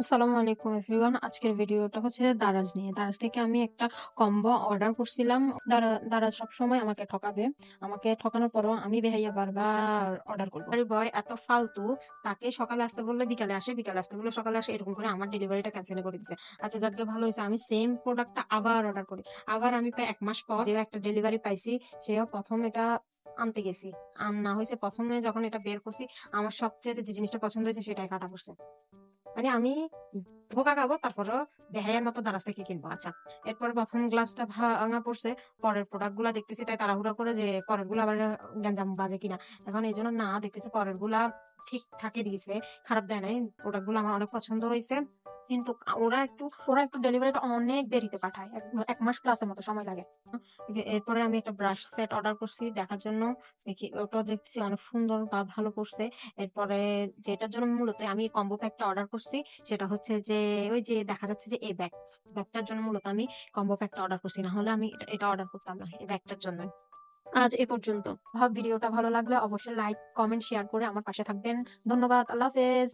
আসসালামু আলাইকুম এভরিওয়ান। আজকের ভিডিওটা হচ্ছে দারাজ নিয়ে। দারাজ থেকে আমি একটা কম্বো অর্ডার করছিলাম। দারা, দারাজ সবসময় আমাকে ঠকাবে। আমাকে ঠকানোর পরও আমি বেহাইয়া বারবার অর্ডার করব। আরে বয়, এত ফালতু। তাকে সকালে আসতে বললে বিকালে আসে, বিকালে আসতে বললে সকালে আসে, এরকম করে আমার ডেলিভারিটা ক্যান্সেল করে দিছে। আচ্ছা যাকে ভালো হয়েছে, আমি সেম প্রোডাক্টটা আবার অর্ডার করি। আবার আমি প্রায় এক মাস পর যে একটা ডেলিভারি পাইছি, সেও প্রথম এটা আনতে গেছি। আন না হয়েছে, প্রথমে যখন এটা বের করছি, আমার সবচেয়ে যে জিনিসটা পছন্দ হয়েছে, সেটাই কাটা পড়ছে মানে আমি ধোকা খাব, তারপরও বেহাইয়ার মতো দারাজ থেকে কিনবো। আচ্ছা এরপরে প্রথম গ্লাসটা ভাঙা পড়ছে, পরের প্রোডাক্টগুলা দেখতেছি, তাই তাড়াহুড়া করে যে পরেরগুলা আবার গ্যাঞ্জাম বাজে কিনা। এখন এই জন্য না, দেখতেছি পরেরগুলা ঠিকঠাকই দিয়েছে, খারাপ দেয় নাই। প্রোডাক্টগুলো আমার অনেক পছন্দ হয়েছে। কিন্তু ওরা একটু ওরা একটু ডেলিভারিটা অনেক দেরিতে পাঠায়। এক- মাস প্লাসের মতো সময় লাগে। এরপরে আমি একটা ব্রাশ সেট অর্ডার করছি, দেখার জন্য। দেখি ওটা দেখছি অনেক সুন্দর বা ভালো করছে। এরপরে যেটার জন্য মূলত আমি কম্বো প্যাকটা অর্ডার করছি, সেটা হচ্ছে যে, ওই যে দেখা যাচ্ছে যে, এই ব্যাগ ব্যাগটার জন্য মূলত আমি কম্বো প্যাকটা অর্ডার করছি। না হলে আমি এটা- অর্ডার করতাম না, এই ব্যাগটার জন্য। আজ এ পর্যন্ত। ভিডিওটা ভালো লাগলে অবশ্যই লাইক কমেন্ট শেয়ার করে আমার পাশে থাকবেন। ধন্যবাদ, আল্লাহ হাফেজ।